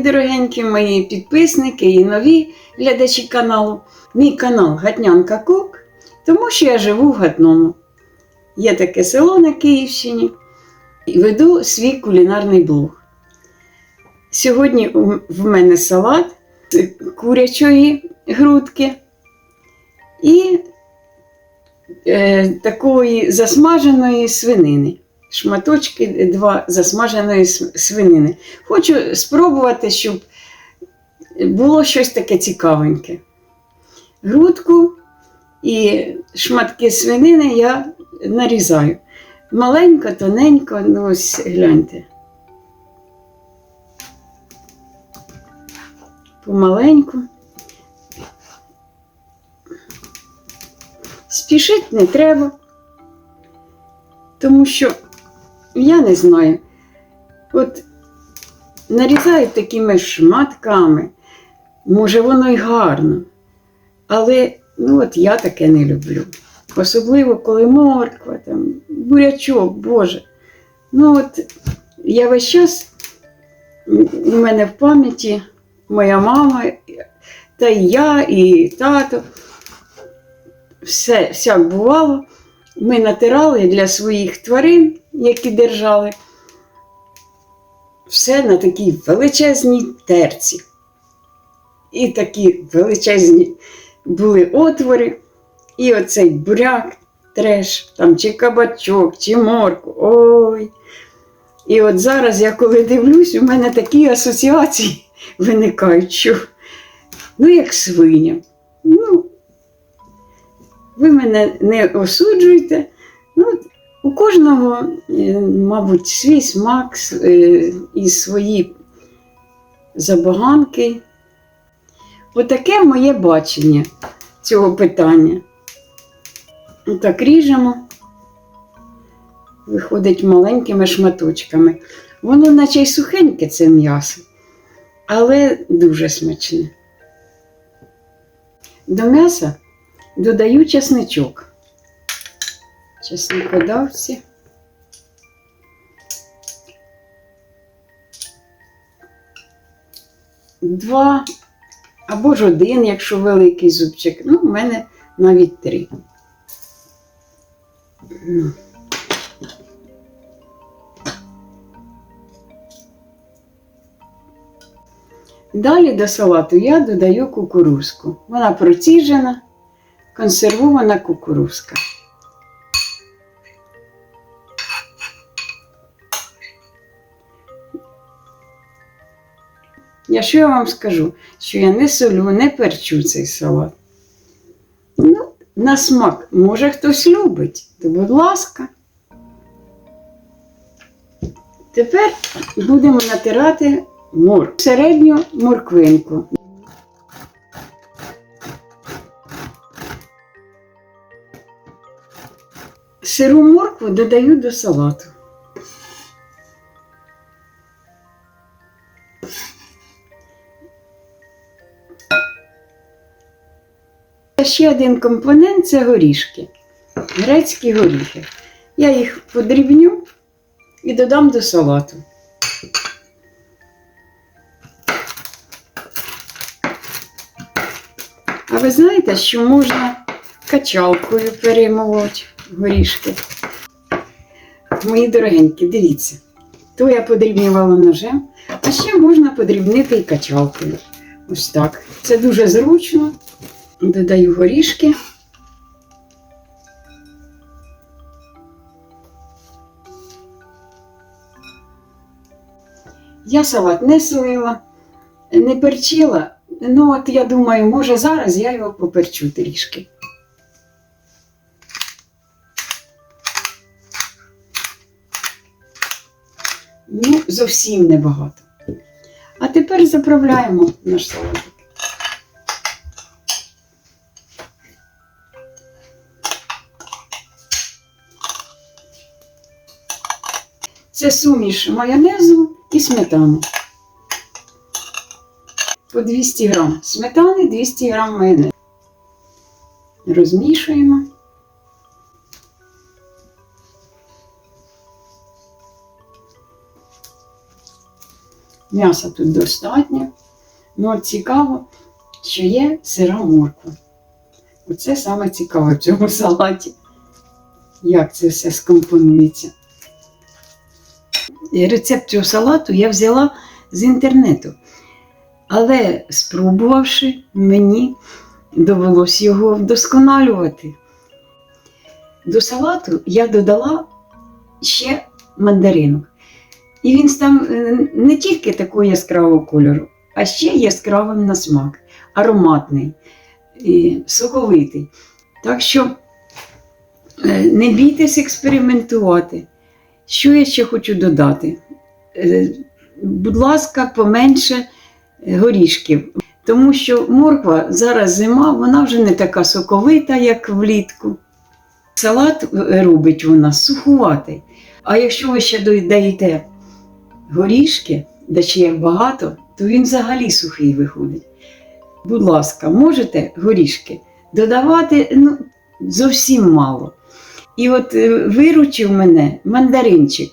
дорогенькі мої підписники і нові глядачі каналу. Мій канал Гатнянка Кок, тому що я живу в Гатному. Є таке село на Київщині і веду свій кулінарний блог. Сьогодні в мене салат з курячої грудки і е, такої засмаженої свинини. Шматочки два засмаженої свинини. Хочу спробувати, щоб було щось таке цікавеньке. Грудку і шматки свинини я нарізаю. Маленько, тоненько, ну ось гляньте. Помаленьку. Спішити не треба, тому що я не знаю. От нарізають такими шматками, може воно й гарно. Але ну, от я таке не люблю. Особливо, коли морква, там, бурячок, Боже. Ну от я весь час у мене в пам'яті моя мама, та і я, і тато. Все, всяк бувало. Ми натирали для своїх тварин, які держали, все на такій величезній терці. І такі величезні були отвори, і оцей буряк, треш, там чи кабачок, чи морку. Ой. І от зараз я коли дивлюсь, у мене такі асоціації виникають, що ну, як свиня. Ну, ви мене не осуджуйте. Ну, у кожного, е, мабуть, свій смак е, і свої забаганки. Отаке моє бачення цього питання. Так ріжемо, виходить маленькими шматочками. Воно наче й сухеньке це м'ясо, але дуже смачне. До м'яса додаю чесничок. Чесникодавці. Два або ж один, якщо великий зубчик. Ну, в мене навіть три. Далі до салату я додаю кукурузку. Вона проціжена, консервована кукурузка. Я що я вам скажу, що я не солю, не перчу цей салат. Ну, на смак, може хтось любить, то будь ласка. Тепер будемо натирати мор. Середню морквинку. Сиру моркву додаю до салату. Ще один компонент це горішки. Грецькі горіхи. Я їх подрібню і додам до салату. А ви знаєте, що можна качалкою перемолоти горішки? Мої дорогенькі, дивіться. То я подрібнювала ножем, а ще можна подрібнити і качалкою. Ось так. Це дуже зручно. Додаю горішки. Я салат не солила, не перчила. Ну, от я думаю, може зараз я його поперчу трішки. Ну, зовсім небагато. А тепер заправляємо наш салат. Це суміш майонезу і сметани. По 200 грам сметани, 200 грам майонезу. Розмішуємо. М'яса тут достатньо. Ну, цікаво, що є сира морква. Оце саме цікаве в цьому салаті. Як це все скомпонується. Рецепт цього салату я взяла з інтернету. Але спробувавши, мені довелось його вдосконалювати. До салату я додала ще мандаринок. І він став е, не тільки такого яскравого кольору, а ще яскравим на смак, ароматний, соковитий. Так що е, не бійтесь експериментувати. Що я ще хочу додати? Е, Будь ласка, поменше е, горішків. Тому що морква зараз зима, вона вже не така соковита, як влітку. Салат е, робить вона сухуватий. А якщо ви ще додаєте горішки, де ще є багато, то він взагалі сухий виходить. Будь ласка, можете горішки додавати ну, зовсім мало. І от е, виручив мене мандаринчик,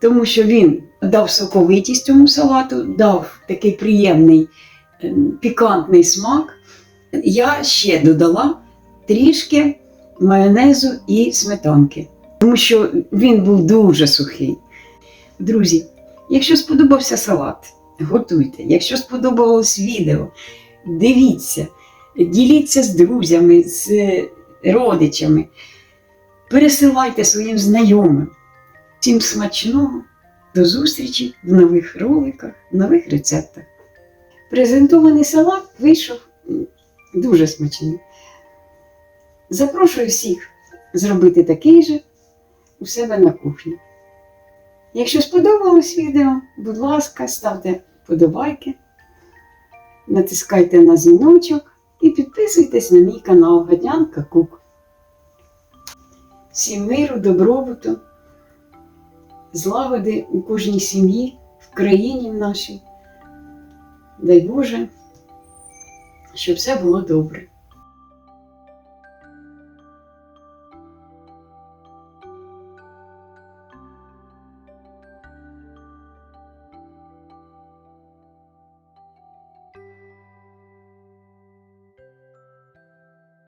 тому що він дав соковитість цьому салату, дав такий приємний е, пікантний смак. Я ще додала трішки майонезу і сметанки, тому що він був дуже сухий. Друзі, якщо сподобався салат, готуйте. Якщо сподобалось відео, дивіться, діліться з друзями, з е, родичами, пересилайте своїм знайомим. Всім смачного! До зустрічі в нових роликах, нових рецептах. Презентований салат вийшов дуже смачний. Запрошую всіх зробити такий же у себе на кухні. Якщо сподобалось відео, будь ласка, ставте подобайки, натискайте на дзвіночок і підписуйтесь на мій канал Гадянка Кук. Всім миру, добробуту, злагоди у кожній сім'ї, в країні нашій. Дай Боже, щоб все було добре.